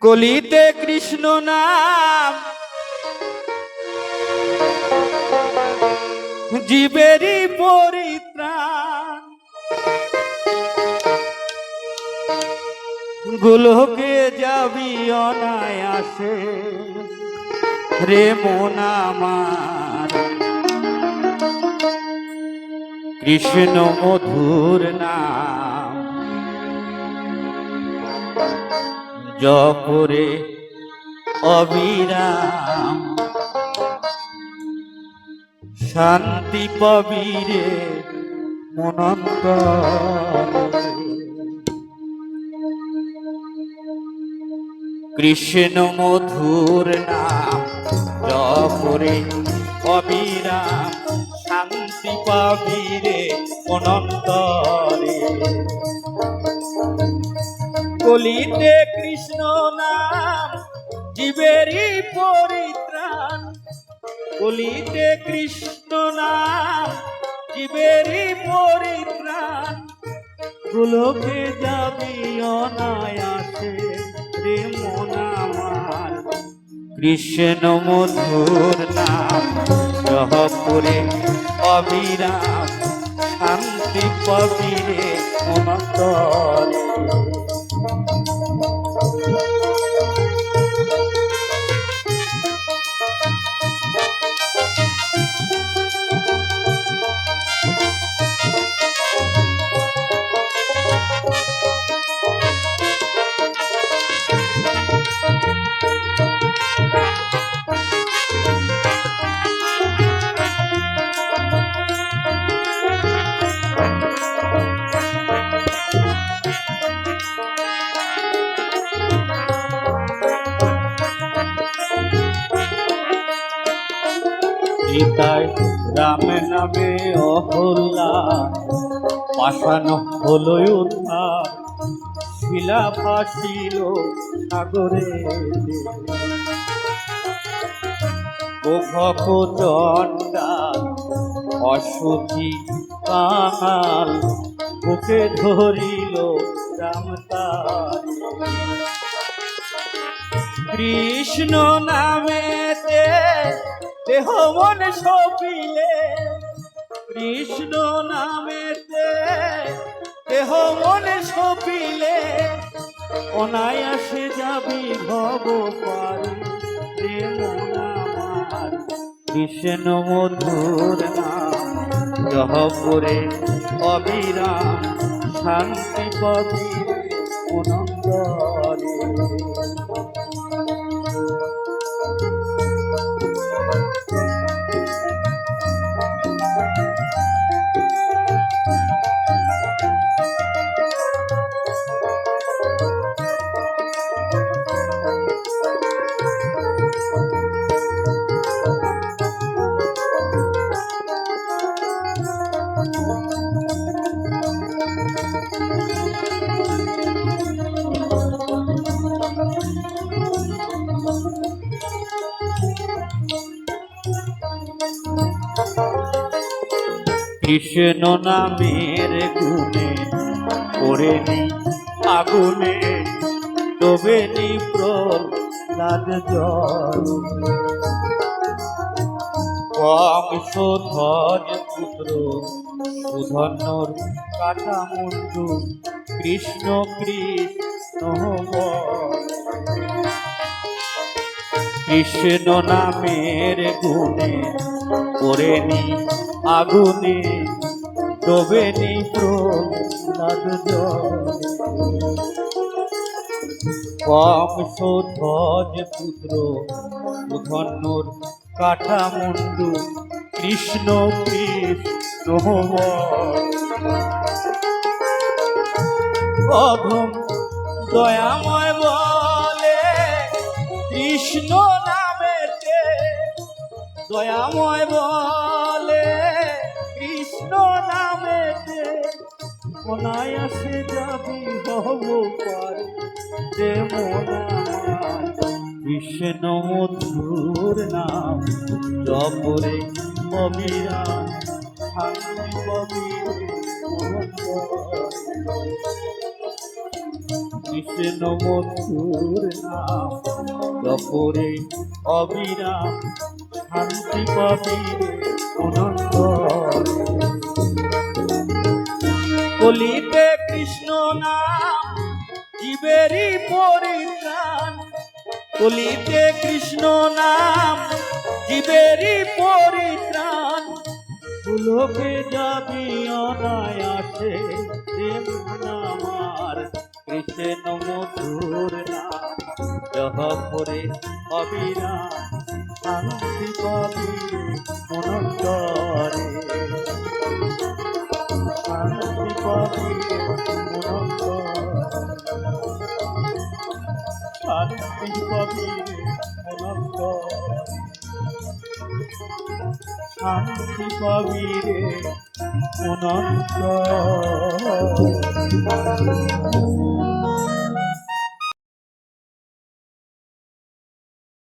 কলিতে কৃষ্ণ নাম। জীবেরই পরিত্রাণ। গোলকে যাবি অনায়াসে। রে মন আমার। কৃষ্ণ মধুর নাম। জপরে অবিরাম। শান্তি পবিরে মনন্ত কৃষ্ণ মধুর নাম জপরে অবিরাম। শান্তি পাবিরে অনন্তরে কলিতে কৃষ্ণ নাম, জীবেরই পরিত্রাণ। কলিতে কৃষ্ণ নাম, জীবেরই পরিত্রাণ। গুলোকে যাবি অনায়াসে রে মন কৃষ্ণ মধুর নাম, জহপুরে অবিরাম। শান্তি পবিরে অনন্তরে সীতায় রাম নামে অহল্লা পাশানো হলো উদ্ধার শিলা ফাঁসিল সাগরে গোভক চণ্ডাল অসুচি বুকে ধরিল রামতার কৃষ্ণ নামেতে দেহ মন সপিলে, কৃষ্ণ নামেতে দেহ মন সপিলে, অনায়াসে যাবি আমার, কৃষ্ণ মধুর জহপুরে অবিরাম শান্তি পবিরে অনন্তরে কৃষ্ণ নামের গুণে পড়ে নি আগুনে ডোবে নি প্রহ্লাদ জল বংশধ্বজ পুত্র, সুধন্যর কাটা মুন্ডু কৃষ্ণ কৃষ্ণ। কৃষ্ণ নামের গুণে পড়ে নি আগুনে ডোবে নি প্রহ্লাদ জল। বংশধ্বজ পুত্র, সুধন্যর কাঠা মুন্ডু কৃষ্ণ কৃষ্ণ অধম দয়াময় বলে, কৃষ্ণ দয়াময় বলে কৃষ্ণ নামে অনায়াসে যাবি হব পারে কৃষ্ণ মধুর নাম জপরে শান্তি কৃষ্ণ মধুর নাম জপরে অবিরাম শান্তি পাবি কলিতে কৃষ্ণ নাম, জীবেরই পরিত্রাণ। কলিতে কৃষ্ণ নাম, জীবেরই পরিত্রাণ। পুলকে যাবি অনায়াসে আমার, কৃষ্ণ মধুর নাম যহ করে অবিরাম। শান্তি পাবি মনন্তরে শান্তি পাবি শান্তি পাবি শান্তি পাবি রে অনন্ত